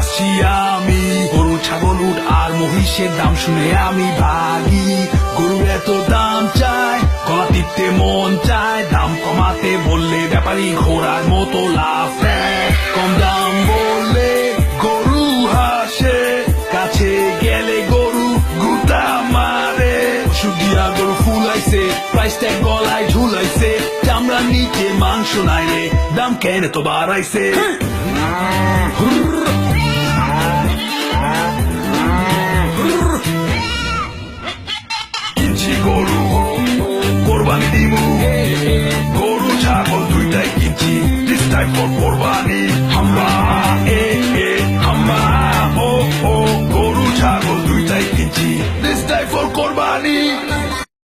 আসছি আমি। গরু ছাগল উঠ আর মহিষের দাম শুনে আমি ভাগি। গরু এত দাম চায়, গলা টিপতে মন চায়। দাম কমাতে বললে ব্যাপারী ঘোড়ার মতো লাভ কম দাম বললে গরু হাসে, কাছে গেলে গরু গুতা মারে। ওষুধ দিয়া গরু ফুলাইছে প্রাইস ট্যাগ গলায় ঝুলাইছে। চামড়া নিচে মাংস নাই রে, দাম কেন তো বাড়াইছে? কিনছি গরু, কোরবানি দিমু। গরু, ছাগল দুইটাই কিনছি। দিস টাইম ফর কোরবানি। হাম্বা এ এ হাম্বা ও ও, গরু, ছাগল দুইটাই কিনছি। দিস টাইম ফর কোরবানি।